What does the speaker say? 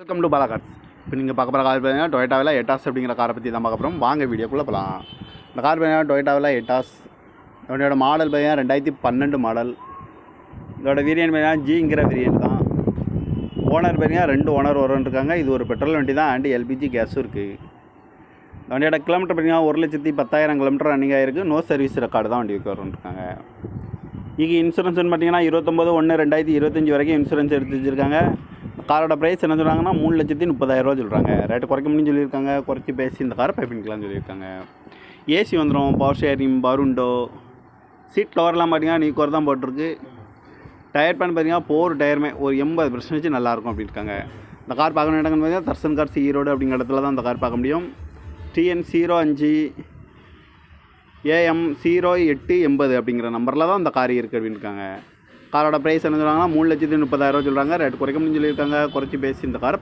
Welcome to Bala cars இப்போ நீங்கள் பார்க்க போகிற கார் பார்த்தீங்கன்னா டொயட்டாவில் எட்டாஸ் அப்படிங்கிற காரை பற்றி தான் பார்க்க போகிறோம் வாங்க வீடியோக்குள்ளே போகலாம் இந்த கார் பார்த்தீங்கன்னா டொயட்டாவில் எட்டாஸ் இதோட மாடல் பார்த்தீங்கன்னா ரெண்டாயிரத்தி பன்னெண்டு மாடல் இதோட வேரியன்ட் பார்த்தீங்கன்னா ஜிங்கிற வேரியன்ட் தான். ஓனர் பார்த்தீங்கன்னா ரெண்டு ஓனர் வரும் இருக்காங்க. இது ஒரு பெட்ரோல் வண்டி தான் அண்ட் எல்பிஜி கேஸும் இருக்குது இந்த வண்டியோட கிலோமீட்டர் பார்த்தீங்கன்னா ஒரு லட்சத்தி பத்தாயிரம் கிலோமீட்டர் ரன்னிங் ஆகிருக்கு நோ சர்வீஸ் ரெக்கார்டு தான் வண்டி வண்டிக்கு இருக்காங்க. இங்கே இன்சூரன்ஸ்னு பார்த்தீங்கன்னா இருபத்தொம்போது ஒன்று ரெண்டாயிரத்தி இருபத்தஞ்சி வரைக்கும் இன்சூரன்ஸ் எடுத்து வச்சுருக்காங்க. காரோட ப்ரைஸ் என்ன சொல்கிறாங்கன்னா மூணு லட்சத்தி முப்பதாயிரரூவா சொல்கிறாங்க ரேட்டு குறைக்க முடியும்னு சொல்லியிருக்காங்க. குறைச்சி பேசி இந்த காரை பை பண்ணிக்கலாம்னு சொல்லியிருக்காங்க ஏசி வந்துடும் பவர் ஷேரிங் பருண்டோ சீட் கவர்லாம் பார்த்தீங்கன்னா நீ குறை தான் போட்டிருக்கு. டயர் பேன் பார்த்தீங்கன்னா போர் டயருமே ஒரு எண்பது பர்சன்டேஜ் நல்லாயிருக்கும் அப்படின்ருக்காங்க இந்த கார் பார்க்கணும் இடங்கள் பார்த்தீங்கன்னா தர்சன் கார்ஸ் ஈரோடு அப்படிங்கிற இடத்துல தான் இந்த கார் பார்க்க முடியும். டிஎன் ஜீரோ அஞ்சு ஏஎம் ஜீரோ எட்டு எண்பது அப்படிங்கிற நம்பரில் தான் இந்த கார் இருக்குது அப்படின்ருக்காங்க காரோட ப்ரைஸ் என்ன சொல்கிறாங்கன்னா மூணு லட்சத்தி முப்பதாயிரரூவா சொல்கிறாங்க ரேட் குறைக்க முடியும் சொல்லியிருக்காங்க. குறைச்சி பேசி இந்த கார்